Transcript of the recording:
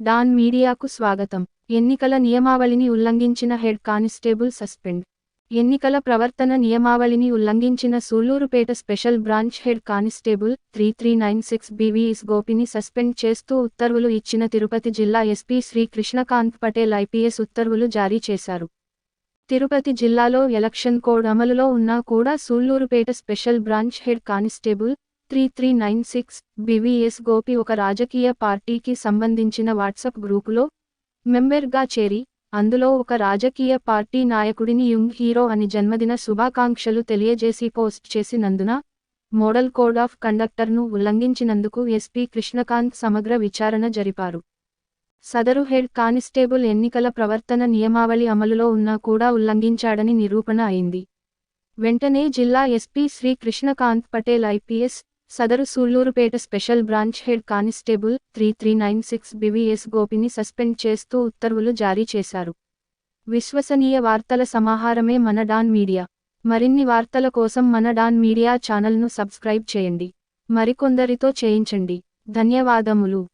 Don మీడియాకు స్వాగతం. ఎన్నికల నియమావళిని ఉల్లంఘించిన హెడ్ కానిస్టేబుల్ సస్పెండ్. ఎన్నికల ప్రవర్తన నియమావళిని ఉల్లంఘించిన Sullurupeta special branch head constable three three nine six BVS గోపిని suspend చేస్తూ ఉత్తర్వులు ఇచ్చిన తిరుపతి జిల్లా ఎస్పీ శ్రీ కృష్ణకాంత్ పటేల్ ఐపీఎస్ ఉత్తర్వులు జారీ చేశారు. తిరుపతి జిల్లాలో ఎలక్షన్ కోడ్ అమలులో ఉన్నా కూడా Sullurupeta special branch head constable three three nine six BVS Gopi ఒక రాజకీయ పార్టీకి సంబంధించిన వాట్సాప్ గ్రూపులో మెంబర్గా చేరి అందులో ఒక రాజకీయ పార్టీ నాయకుడిని యుంగ్ హీరో అని జన్మదిన శుభాకాంక్షలు తెలియజేసి పోస్ట్ చేసినందున మోడల్ కోడ్ ఆఫ్ కండక్టర్ను ఉల్లంఘించినందుకు ఎస్పీ కృష్ణకాంత్ సమగ్ర విచారణ జరిపారు. సదరు హెడ్ కానిస్టేబుల్ ఎన్నికల ప్రవర్తన నియమావళి అమలులో ఉన్నా కూడా ఉల్లంఘించాడని నిరూపణ అయింది. వెంటనే జిల్లా ఎస్పీ శ్రీ కృష్ణకాంత్ పటేల్ ఐపీఎస్ సదరు Sullurupeta special branch head constable three three nine six BVS గోపిని suspend చేస్తూ ఉత్తర్వులు జారీ చేశారు. విశ్వసనీయ వార్తల సమాహారమే మన డాన్ మీడియా. మరిన్ని వార్తల కోసం మన డాన్ మీడియా ఛానల్ను సబ్స్క్రైబ్ చేయండి. మరికొందరితో చేయించండి. ధన్యవాదములు.